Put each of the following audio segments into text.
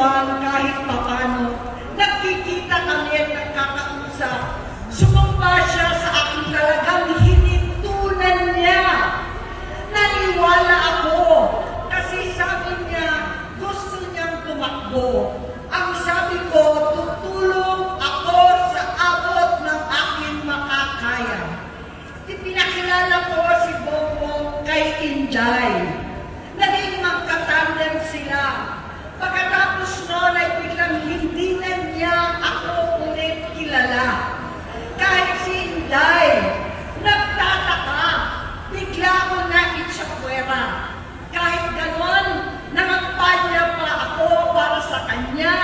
nagdiriwang kahit papano. Nakikita kami at nakakausap. Sumumpa siya sa akin talagang hinitunan niya. Naniwala ako kasi sabi niya gusto niyang tumakbo. Ang sabi ko, tutulong ako sa abot ng aking makakaya. Ipinakilala ko si Bobo kay Inday. panaginang hindi na niya ako ulit kilala. Kahit si Inday, nagtataka, bigla ko na itsakwera. Kahit ganon, nangampanya pa ako para sa kanya.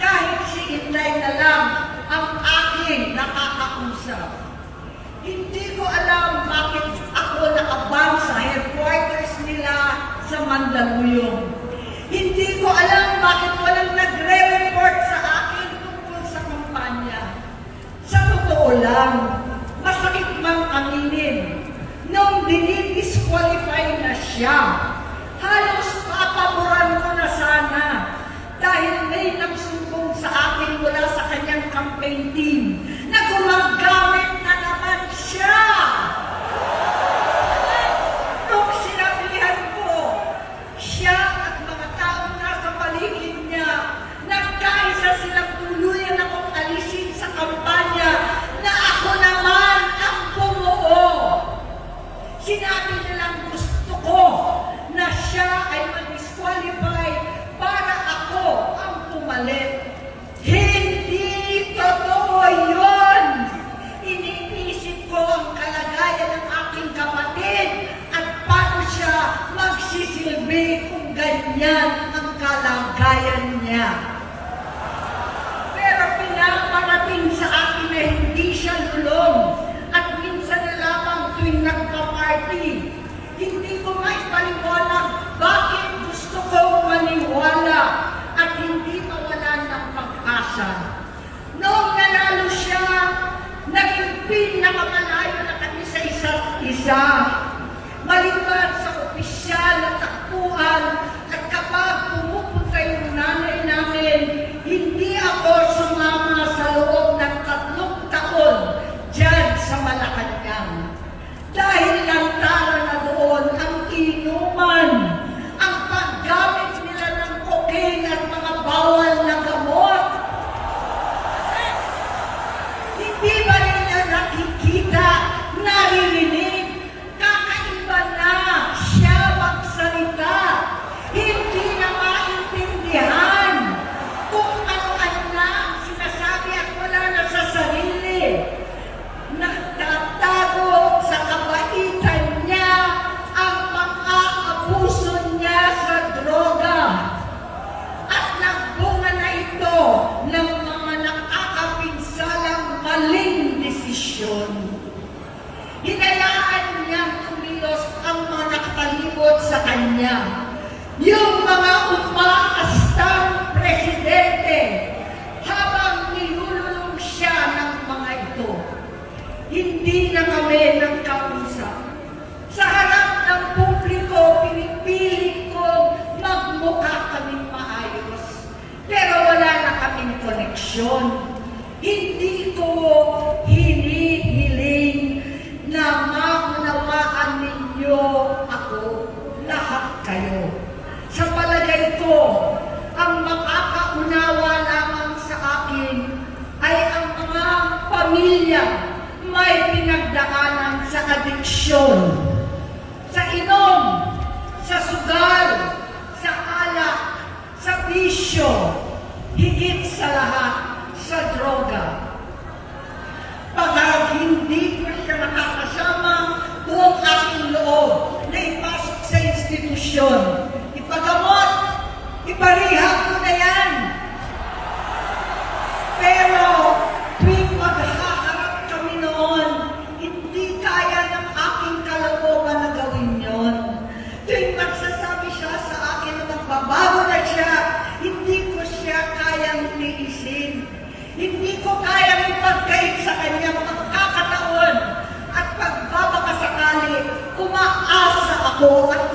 Kahit si Inday na lang ang aking nakakausap. Hindi ko alam bakit ako nakabang sa headquarters nila sa Mandaluyong. Hindi ko alam bakit walang disqualify na siya. Halos papaboran ko na sana dahil may nagsumbong sa akin mula sa kanyang campaign team na gumagawa siya ay mag-disqualify para ako ang pumalit. Hindi totoo yun! Iniisip ko ang kalagayan ng aking kapatid at paano siya magsisilbi kung ganyan ang kalagayan niya. Pero pinaparating sa akin na hindi siya lulong. pinakamalayo na kami sa isa't isa. Maliban sa opisyal na takpuan Yung mga umaastang presidente habang nilulong siya ng mga ito, hindi na kami ng kausap. Sa harap ng publiko, pinipilit ko magmukha kami maayos. Pero wala na kaming koneksyon. mo, ang makakaunawa lamang sa akin ay ang mga pamilya may pinagdaanan sa adiksyon, sa inom, sa sugal, sa alak, sa bisyo, higit sa lahat, sa droga. Pag hindi ko siya makakasama, buong aking loob na ipasok sa institusyon, โยรัก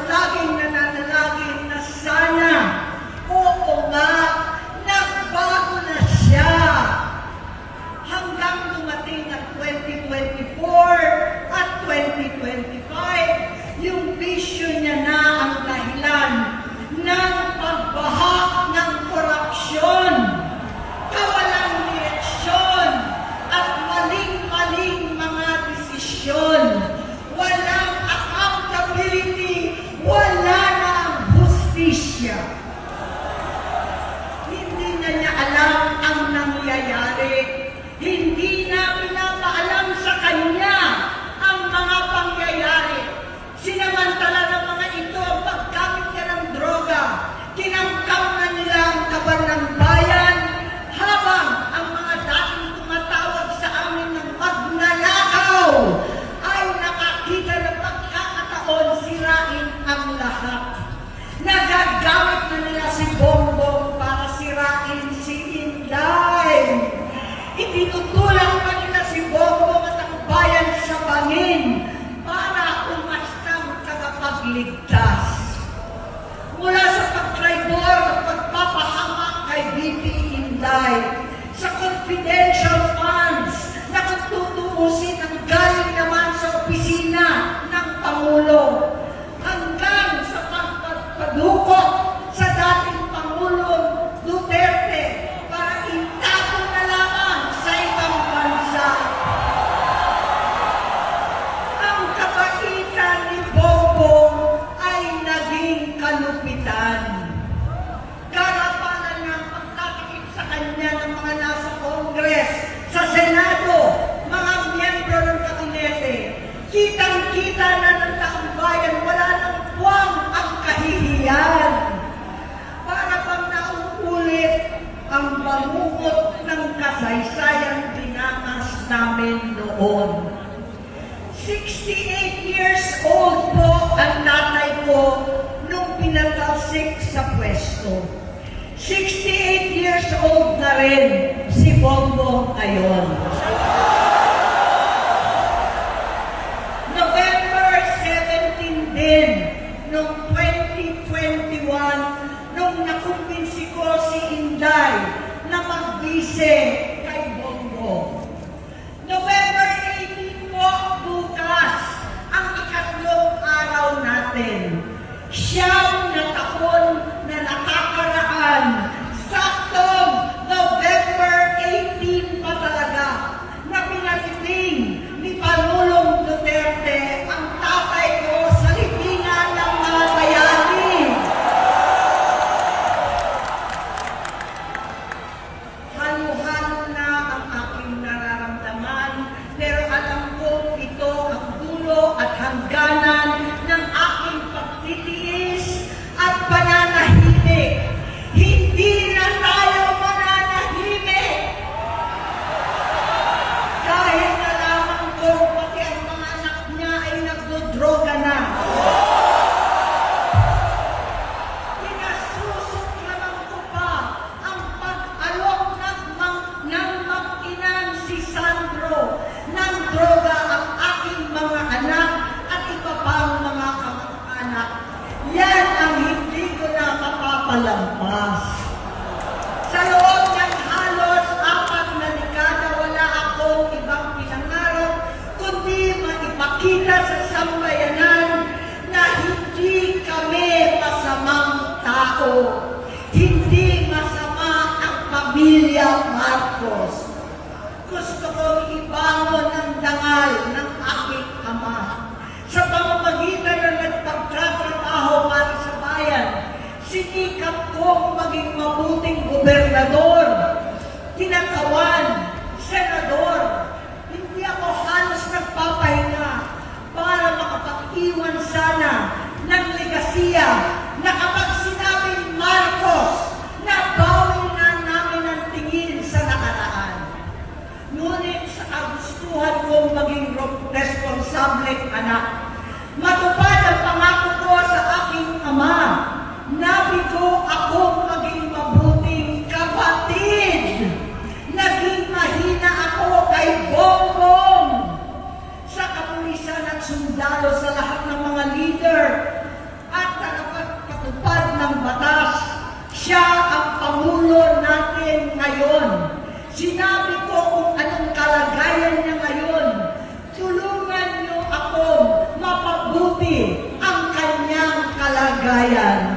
ligtas. Mula sa pag-tribor at pagpapahamak kay BP Inday pamungot ng kasaysayang binakas namin noon. 68 years old po ang tatay ko nung pinatalsik sa pwesto. 68 years old na rin si Bongbong ngayon. 15 kay Bongo. November 18 po, bukas, ang ikatlong araw natin. Siyam na taon aso, hindi masama ang pamilya Marcos. Gusto ko ibangon ang dangal ng aking ama sa pamamagitan ng nagpagtatrabaho para sa bayan. Sinikap kong maging mabuting gobernador, tinakawan, senador. Hindi ako halos nagpapahinga para makapag-iwan sana ng legasiya na kapag sablet anak. Matupad ang pangako ko sa aking ama bayan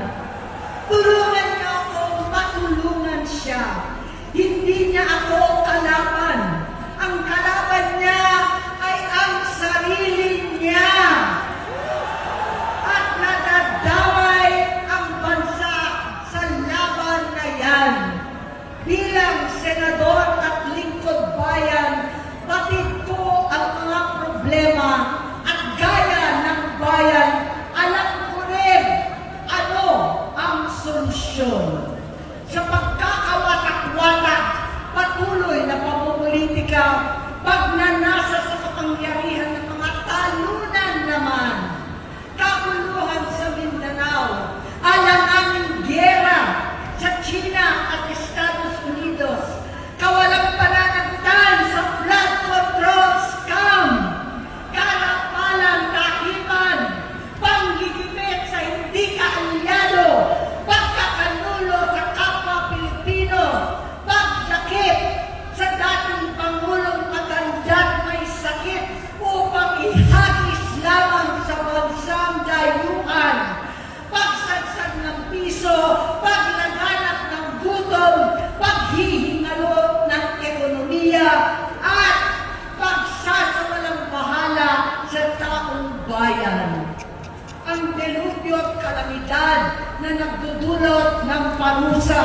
kalamidad na nagdudulot ng parusa.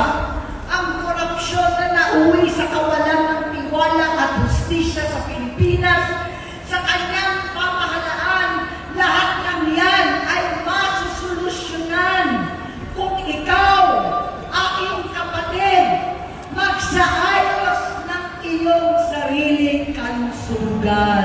Ang korupsyon na nauwi sa kawalan ng tiwala at hustisya sa Pilipinas, sa kanyang pamahalaan, lahat ng yan ay masusolusyonan kung ikaw, aking kapatid, magsaayos ng iyong sariling kalusugan.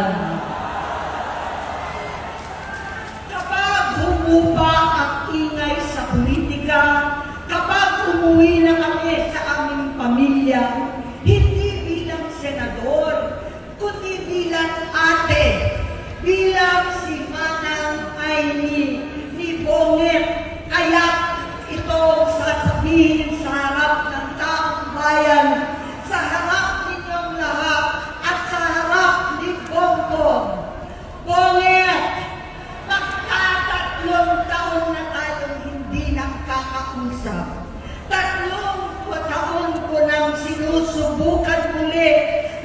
Ngunit, kaya ito sasabihin sa harap ng taong bayan, sa harap ninyong lahat, at sa harap ni Bongbong. Ngunit, magtatatlong taon na tayong hindi nakakausap. Tatlong taon ko nang sinusubukan muli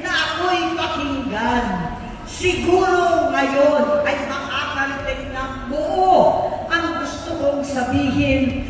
na ako'y pakinggan. Siguro ngayon, See Him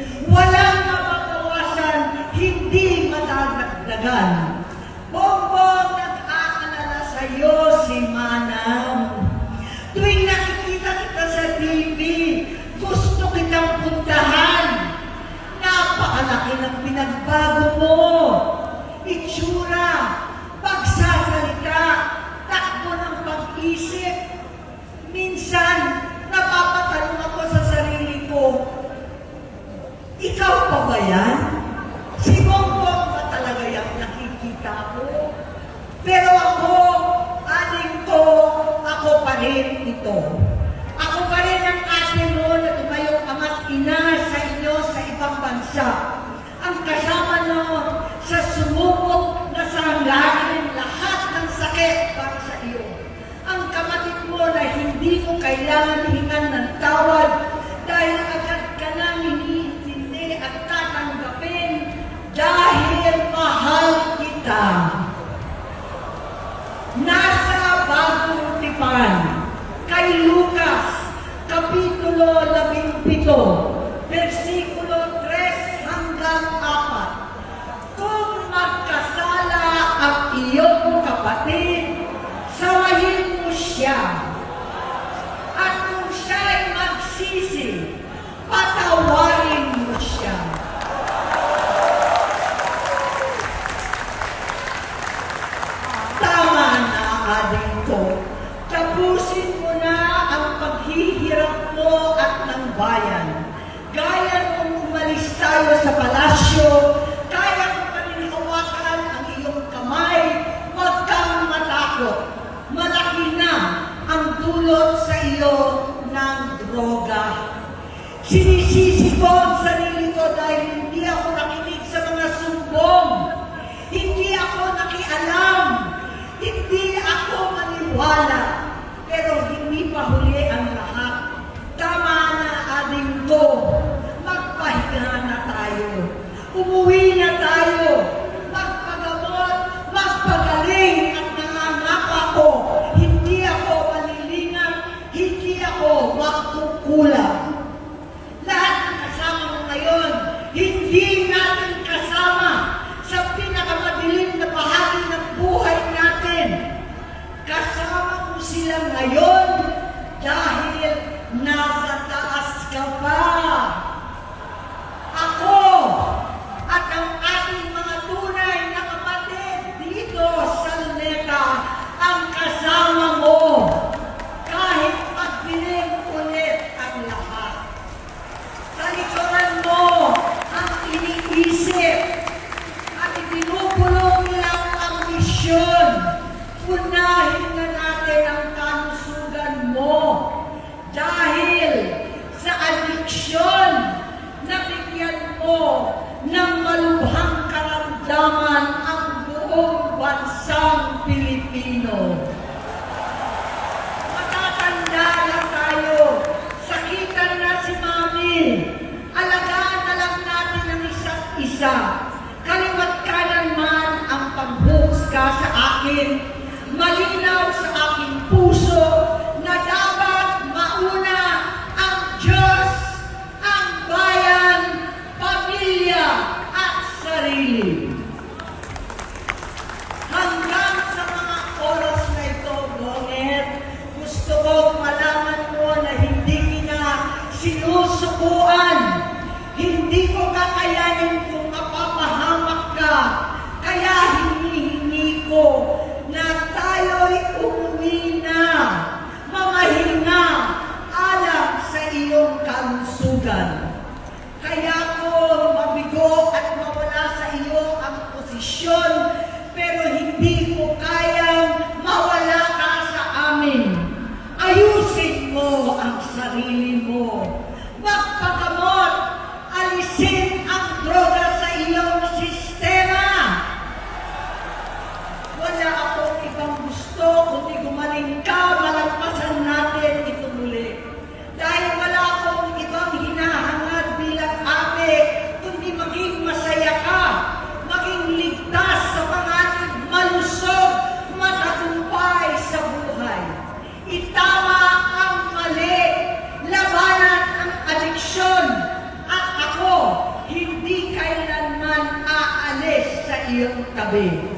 kailangan hingan ng tawad dahil agad ka nang iniintindi at tatanggapin dahil mahal kita. Nasa bagong tipan kay Lucas, Kapitulo 17, versikulo 3 hanggang 4. Kung magkasala ang iyong kapatid, bayan. Gaya kung umalis tayo sa palasyo, kaya ko pa rin hawakan ang iyong kamay, huwag kang matakot. Malaki na ang dulot sa iyo ng droga. Sinisisi ko being